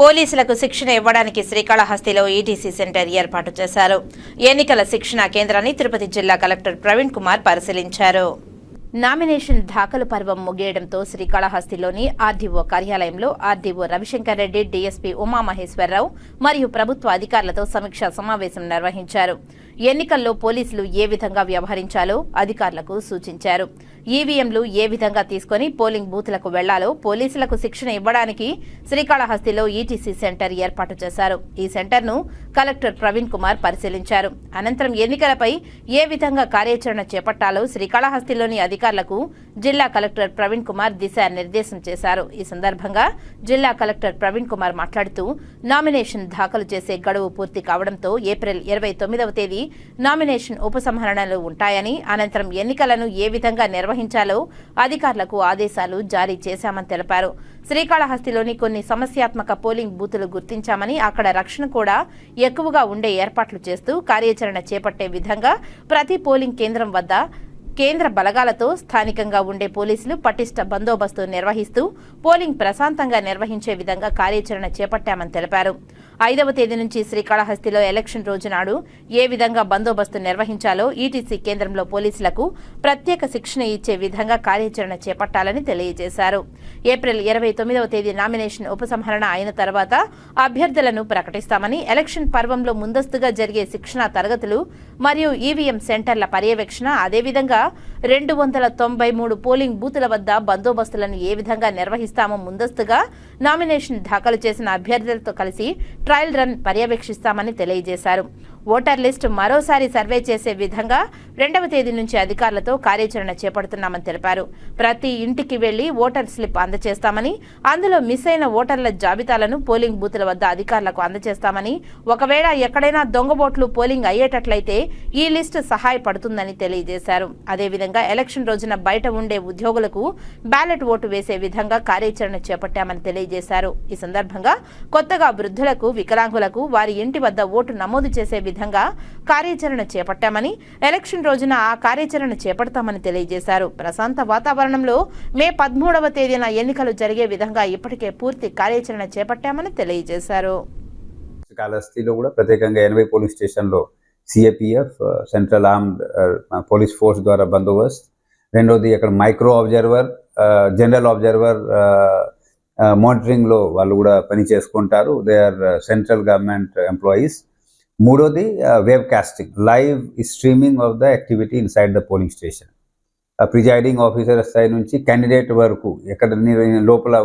పోలీసులకు శిక్షణ ఇవ్వడానికి శ్రీకాళహస్తిలో ఈటీసీ సెంటర్ ఏర్పాటు చేశారు. ఎన్నికల శిక్షణ కేంద్రాన్ని తిరుపతి జిల్లా కలెక్టర్ ప్రవీణ్ కుమార్ పరిశీలించారు. నామినేషన్ దాఖలు పర్వం ముగియడంతో శ్రీకాళహస్తిలోని ఆర్డీఓ కార్యాలయంలో ఆర్డీఓ రవిశంకర్ రెడ్డి డీఎస్పీ ఉమామహేశ్వరరావు మరియు ప్రభుత్వ అధికారులతో సమీక్షా సమావేశం నిర్వహించారు. ఎన్నికల్లో పోలీసులు ఏ విధంగా వ్యవహరించాలో అధికారులకు సూచించారు. ఈవీఎంలు ఏ విధంగా తీసుకుని పోలింగ్ బూత్లకు వెళ్ళాలో పోలీసులకు శిక్షణ ఇవ్వడానికి శ్రీకాళహస్తిలో ఈటీసీ సెంటర్ ఏర్పాటు చేశారు. ఈ సెంటర్ను కలెక్టర్ ప్రవీణ్ కుమార్ పరిశీలించారు. అనంతరం ఎన్నికలపై ఏ విధంగా కార్యాచరణ చేపట్టాలో శ్రీకాళహస్తిలోని అధికారులకు జిల్లా కలెక్టర్ ప్రవీణ్ కుమార్ దిశానిర్దేశం చేశారు. ఈ సందర్భంగా జిల్లా కలెక్టర్ ప్రవీణ్ కుమార్ మాట్లాడుతూ నామినేషన్ దాఖలు చేసే గడువు పూర్తి కావడంతో ఏప్రిల్ ఇరవై తొమ్మిదవ తేదీ నామినేషన్ ఉపసంహరణలు ఉంటాయని అనంతరం ఎన్నికలను ఏ విధంగా నిర్వహించాలో అధికారులకు ఆదేశాలు జారీ చేశామని తెలిపారు. శ్రీకాళహస్తిలోని కొన్ని సమస్యాత్మక పోలింగ్ బూతులు గుర్తించామని అక్కడ రక్షణ కూడా ఎక్కువగా ఉండే ఏర్పాట్లు చేస్తూ కార్యాచరణ చేపట్టే విధంగా ప్రతి పోలింగ్ కేంద్రం వద్ద కేంద్ర బలగాలతో స్థానికంగా ఉండే పోలీసులు పటిష్ట బందోబస్తు నిర్వహిస్తూ పోలింగ్ ప్రశాంతంగా నిర్వహించే విధంగా కార్యాచరణ చేపట్టామని తెలిపారు. ఐదవ తేదీ నుంచి శ్రీకాళహస్తిలో ఎలక్షన్ రోజు నాడు ఏ విధంగా బందోబస్తు నిర్వహించాలో ఈటీసీ కేంద్రంలో పోలీసులకు ప్రత్యేక శిక్షణ ఇచ్చే విధంగా కార్యాచరణ చేపట్టాలని తెలియజేశారు. ఏప్రిల్ ఇరవై తొమ్మిదవ తేదీ నామినేషన్ ఉపసంహరణ అయిన తర్వాత అభ్యర్థులను ప్రకటిస్తామని ఎలక్షన్ పర్వంలో ముందస్తుగా జరిగే శిక్షణ తరగతులు మరియు ఈవీఎం సెంటర్ల పర్యవేక్షణ అదేవిధంగా రెండు వందల తొంభై మూడు పోలింగ్ బూతుల వద్ద బందోబస్తులను ఏ విధంగా నిర్వహిస్తామో ముందస్తుగా నామినేషన్ దాఖలు చేసిన అభ్యర్థులతో కలిసి ట్రయల్ రన్ పర్యవేక్షిస్తామని తెలియజేశారు. ఓటర్ లిస్టు మరోసారి సర్వే చేసే విధంగా రెండవ తేదీ నుంచి అధికారులతో కార్యాచరణ చేపడుతున్నామని తెలిపారు. ప్రతి ఇంటికి వెళ్ళి ఓటర్ స్లిప్ అందజేస్తామని అందులో మిస్ అయిన ఓటర్ల జాబితాలను పోలింగ్ బూతుల వద్ద అధికారులకు అందజేస్తామని ఒకవేళ ఎక్కడైనా దొంగ ఓట్లు పోలింగ్ అయ్యేటట్లయితే ఈ లిస్టు సహాయపడుతుందని తెలియజేశారు. అదేవిధంగా ఎలక్షన్ రోజున బయట ఉండే ఉద్యోగులకు బ్యాలెట్ ఓటు వేసే విధంగా కార్యాచరణ చేపట్టామని తెలియజేశారు. ఈ సందర్భంగా కొత్తగా వృద్ధులకు వికలాంగులకు వారి ఇంటి వద్ద ఓటు నమోదు చేసే విధంగా కార్యాచరణ చేపట్టామని ఎలక్షన్ రోజున ఆ కార్యాచరణ చేపడతామని తెలియజేశారు. ప్రశాంత వాతావరణంలో మే పదమూడవ తేదీన ఎన్నికలు జరిగే విధంగా ఇప్పటికే పూర్తి కార్యాచరణ చేపట్టామని తెలియజేశారు. కాళహస్తిలో కూడా ప్రత్యేకంగా ఎనభై పోలీస్ స్టేషన్లో CAPF central armed police force ద్వారా బందోబస్త్. రెండోది అక్కడ మైక్రో అబ్జర్వర్ జనరల్ అబ్జర్వర్ మానిటరింగ్లో వాళ్ళు కూడా పని చేసుకుంటారు they are central government employees. మూడోది web casting live streaming of the activity inside the polling station presiding officer స్థాయి నుంచి క్యాండిడేట్ వరకు ఎక్కడ లోపల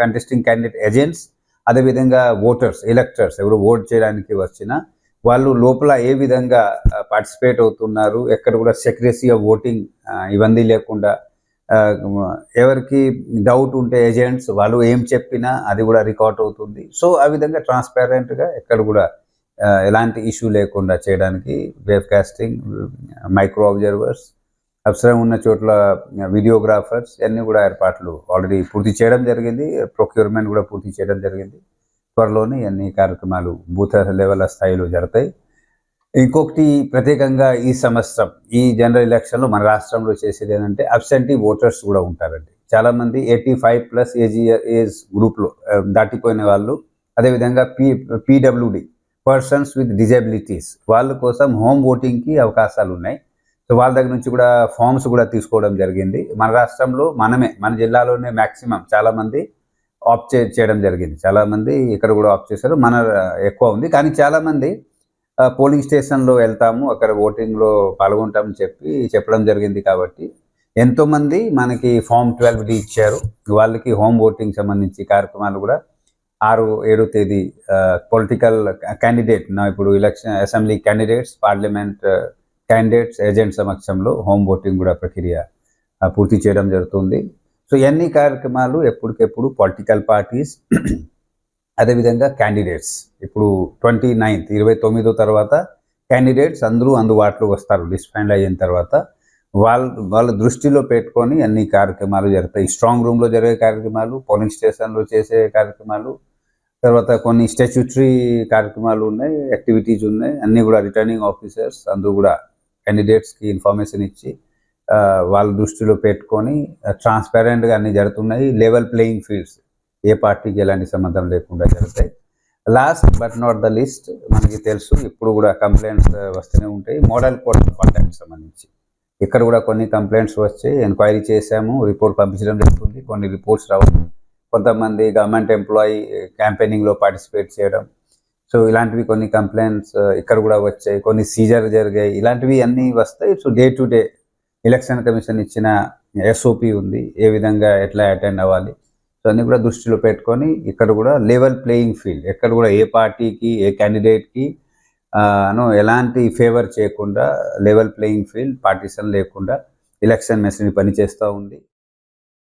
కంటెస్టింగ్ క్యాండిడేట్ ఏజెంట్స్ అదేవిధంగా ఓటర్స్ ఎలక్టర్స్ ఎవరు ఓట్ చేయడానికి వచ్చిన వాళ్ళు లోపల ఏ విధంగా uh, పార్టిసిపేట్ అవుతున్నారు ఎక్కడ కూడా సెక్రసీ ఆఫ్ ఓటింగ్ ఇవన్నీ లేకుండా ఎవరికి డౌట్ ఉంటే ఏజెంట్స్ వాళ్ళు ఏం చెప్పినా అది కూడా రికార్డ్ అవుతుంది. సో ఆ విధంగా ట్రాన్స్పారెంట్గా ఎక్కడ కూడా ఎలాంటి ఇష్యూ లేకుండా చేయడానికి వేవ్ కాస్టింగ్ మైక్రో అబ్జర్వర్స్ అవసరం ఉన్న చోట్ల వీడియోగ్రాఫర్స్ అన్నీ కూడా ఏర్పాట్లు ఆల్రెడీ పూర్తి చేయడం జరిగింది. ప్రొక్యూర్మెంట్ కూడా పూర్తి చేయడం జరిగింది. త్వరలోనే అన్ని కార్యక్రమాలు బూత్ లెవెల్ స్థాయిలో జరుగుతాయి. ఇంకొకటి ప్రత్యేకంగా ఈ సంవత్సరం ఈ జనరల్ ఎలక్షన్లో మన రాష్ట్రంలో చేసేది ఏంటంటే అబ్సెంటీ ఓటర్స్ కూడా ఉంటారండి. చాలామంది eighty five plus age age గ్రూప్లో దాటిపోయిన వాళ్ళు అదేవిధంగా P PWD persons with disabilities వాళ్ళ కోసం హోమ్ ఓటింగ్కి అవకాశాలు ఉన్నాయి. సో వాళ్ళ దగ్గర నుంచి కూడా ఫామ్స్ కూడా తీసుకోవడం జరిగింది. మన రాష్ట్రంలో మనమే మన జిల్లాలోనే మ్యాక్సిమం చాలామంది ఆప్ చే చేయడం జరిగింది. చాలామంది ఇక్కడ కూడా ఆప్ చేశారు. మన ఎక్కువ ఉంది. కానీ చాలామంది పోలింగ్ స్టేషన్లో వెళ్తాము. అక్కడ ఓటింగ్లో పాల్గొంటామని చెప్పి చెప్పడం జరిగింది కాబట్టి ఎంతోమంది మనకి ఫామ్ ట్వెల్వ్ డి ఇచ్చారు. వాళ్ళకి హోమ్ ఓటింగ్ సంబంధించి కార్యక్రమాలు కూడా ఆరు ఏడో తేదీ పొలిటికల్ క్యాండిడేట్ నా ఇప్పుడు election assembly candidates parliament candidates agent సమక్షంలో హోమ్ ఓటింగ్ కూడా ప్రక్రియ పూర్తి చేయడం జరుగుతుంది. సో ఇవన్నీ కార్యక్రమాలు ఎప్పటికెప్పుడు పొలిటికల్ పార్టీస్ అదేవిధంగా క్యాండిడేట్స్ ఇప్పుడు ట్వంటీ నైన్త్ ఇరవై తొమ్మిదో తర్వాత క్యాండిడేట్స్ అందరూ అందుబాటులోకి వస్తారు. డిస్ఫైండ్ అయిన తర్వాత వాళ్ళ వాళ్ళ దృష్టిలో పెట్టుకొని అన్ని కార్యక్రమాలు జరుగుతాయి. స్ట్రాంగ్ రూమ్లో జరిగే కార్యక్రమాలు పోలింగ్ స్టేషన్లో చేసే కార్యక్రమాలు తర్వాత కొన్ని స్టాచ్యూటరీ కార్యక్రమాలు ఉన్నాయి యాక్టివిటీస్ ఉన్నాయి. అన్నీ కూడా రిటర్నింగ్ ఆఫీసర్స్ అందరూ కూడా క్యాండిడేట్స్కి ఇన్ఫర్మేషన్ ఇచ్చి వాళ్ళ దృష్టిలో పెట్టుకొని ట్రాన్స్పరెంట్గా అన్నీ జరుగుతున్నాయి. లెవెల్ ప్లేయింగ్ ఫీల్డ్స్ ఏ పార్టీకి ఎలాంటి సంబంధం లేకుండా జరుగుతాయి. Last but not the least మనకి తెలుసు ఇప్పుడు కూడా కంప్లైంట్స్ uh, వస్తూనే ఉంటాయి. మోడల్ కోడ్ ఆఫ్ కాంటాక్ట్ సంబంధించి. ఇక్కడ కూడా కొన్ని కంప్లైంట్స్ వచ్చాయి. ఎంక్వైరీ చేశాము రిపోర్ట్ పంపించడం జరుగుతుంది. కొన్ని రిపోర్ట్స్ రావడం కొంతమంది గవర్నమెంట్ ఎంప్లాయీ క్యాంపెయినింగ్లో పార్టిసిపేట్ చేయడం. సో ఇలాంటివి కొన్ని కంప్లైంట్స్ uh, ఇక్కడ కూడా వచ్చాయి. కొన్ని సీజర్ జరిగాయి. ఇలాంటివి అన్నీ వస్తాయి. So day to day election commission ఇచ్చిన ఎస్ఓపి ఉంది. ఏ విధంగా ఎట్లా అటెండ్ అవ్వాలి? సో అన్ని కూడా దృష్టిలో పెట్టుకొని ఇక్కడ కూడా లెవెల్ ప్లేయింగ్ ఫీల్డ్ ఎక్కడ కూడా ఏ పార్టీకి ఏ క్యాండిడేట్కి అను ఎలాంటి ఫేవర్ చేయకుండా లెవెల్ ప్లేయింగ్ ఫీల్డ్ పార్టీషన్ లేకుండా ఎలక్షన్ మెషిన్ పనిచేస్తూ ఉంది.